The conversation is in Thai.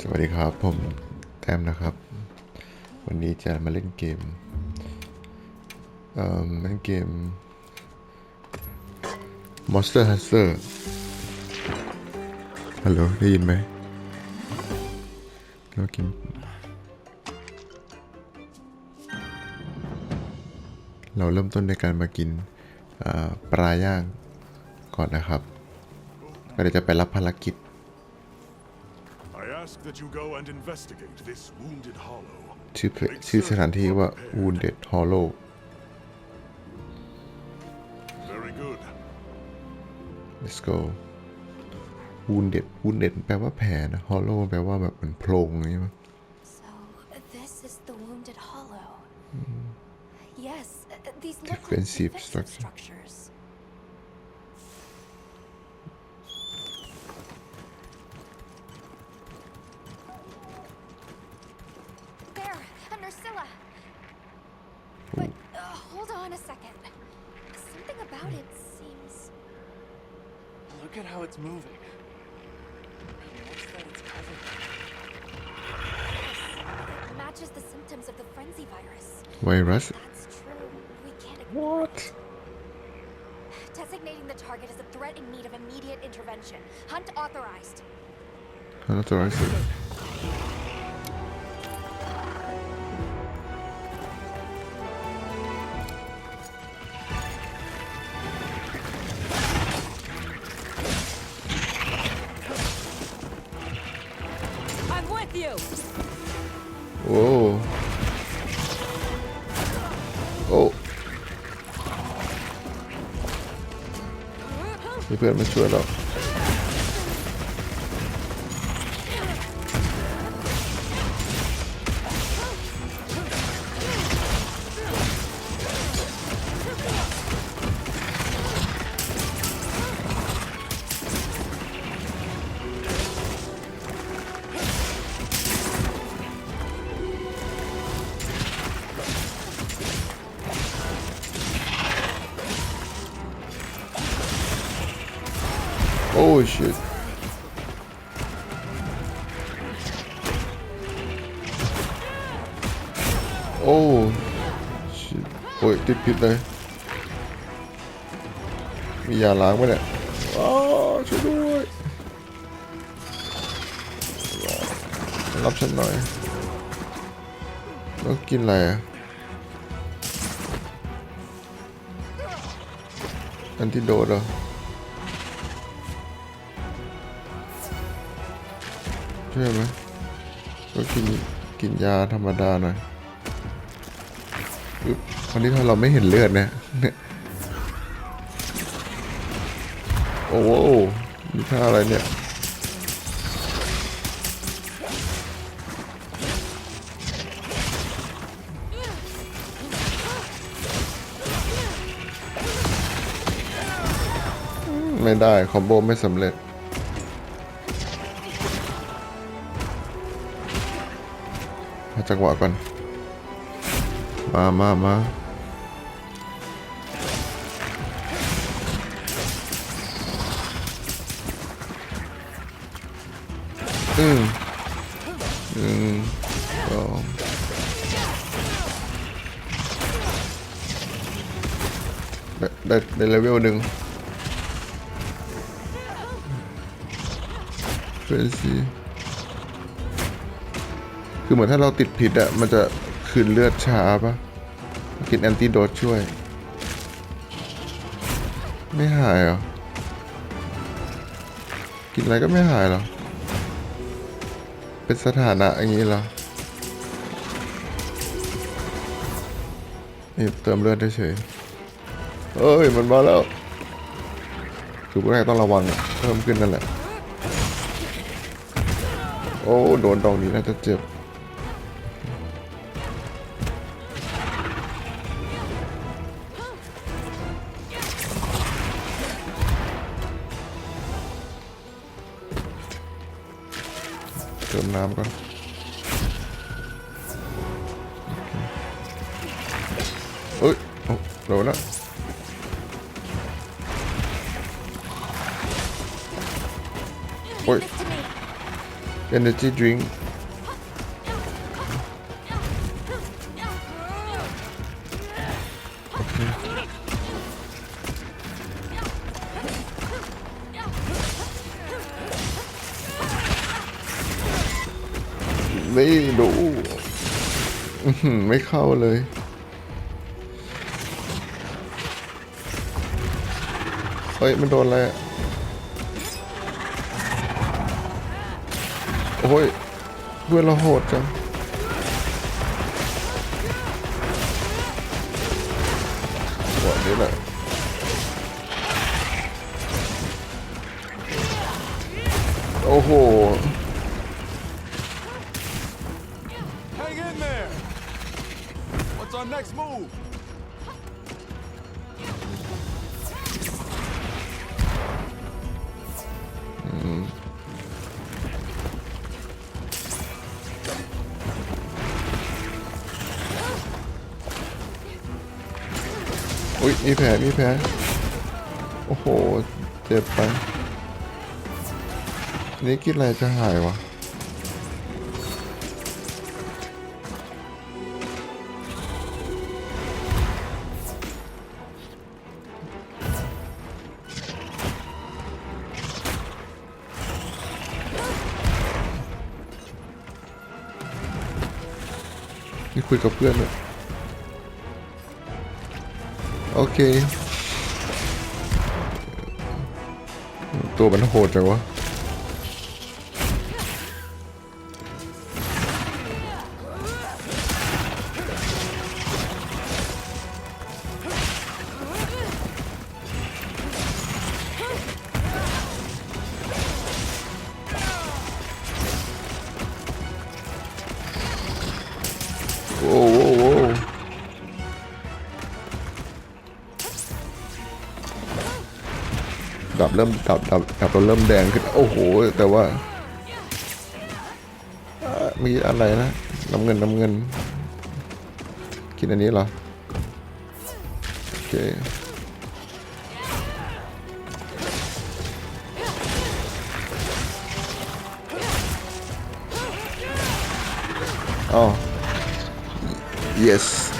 สวัสดีครับผมแต้มนะครับ วันนี้จะมาเล่นเกมเอ่อเล่นเกม Monster Hunter ฮัลโหลได้ยินไหมเรากินเราเริ่มต้นในการมากินปลาย่างก่อนนะครับก็เดี๋ยวจะไปรับภารกิจ ask that you go and investigate this wounded hollow. ชื่อเพลชื่อสถานที่ว่า Wounded Hollow Very good. let's go Wounded Wounded แปลว่าแผลนะ Hollow แปลว่าแบบเหมือนโพรงอย่างนี้มั้ย So, this is the Wounded Hollow. Yes, uh, these look like Defensive defensive structure. structures. But mm. uh, hold on a second. Something about mm. it seems... Look at how it's moving. What's that it's covering? Yes, it matches the symptoms of the frenzy virus. Wait, Russ? That's true. We can't... What? Designating the target as a threat in need of immediate intervention. Hunt authorized. Hunt authorized. With you. โอ้ โอ้มีเพื่อนมาช่วยเราโอ้ shit โอ้ shit โอ้ยติดผิดเลย มียาล้างไหมเนี่ยอ้าช่วยด้วย รับฉันหน่อยต้องกินอะไรอะอันที่โดดเหรอ ใช่ไหมก็กินกินยาธรรมดาหน่อยอึ๊บวันนี้ถ้าเราไม่เห็นเลือดเนี่ยโอ้โหมีท่าอะไรเนี่ยไม่ได้ คอมโบไม่สำเร็จ จังหวะก่อน มามามาอืมหนึ่งสองได้ได้ได้เลเวลหนึ่งเฟรซี่ คือเหมือนถ้าเราติดผิดอะมันจะคืนเลือดช้าปะกินแอนติโดสช่วย ไม่หายเหรอ กินอะไรก็ไม่หายเหรอ เป็นสถานะอย่างนี้เหรอนี่เติมเลือดได้เฉยเอ้ย มันมาแล้วคือพวกเราต้องระวังเพิ่มขึ้นนั่นแหละ โอ้ โดนดอกนี้น่าจะเจ็บ เติมน้ำก่อนเฮ้ยโอ้โดนล้วโอ้ย energy drink นี่ดูไม่เข้าเลย เฮ้ย มันโดนอะไรโอ้ยเพื่อนเราโหดจังหัวนี้แหละโอ้โห Hang in there! What's our next move? อุ้ยมีแผลมีแผลโอ้โห เจ็บไปนี่กินอะไรจะหายวะ นี่คุยกับเพื่อนเลยโอเค ตัวมันโหดจังวะ ดับเริ่มดับดับดับเราเริ่มแดงขึ้นโอ้โห แต่ว่า มีอะไรนะน้ำเงินน้ำเงิน กินอันนี้เหรอ โอเคอ๋อ yes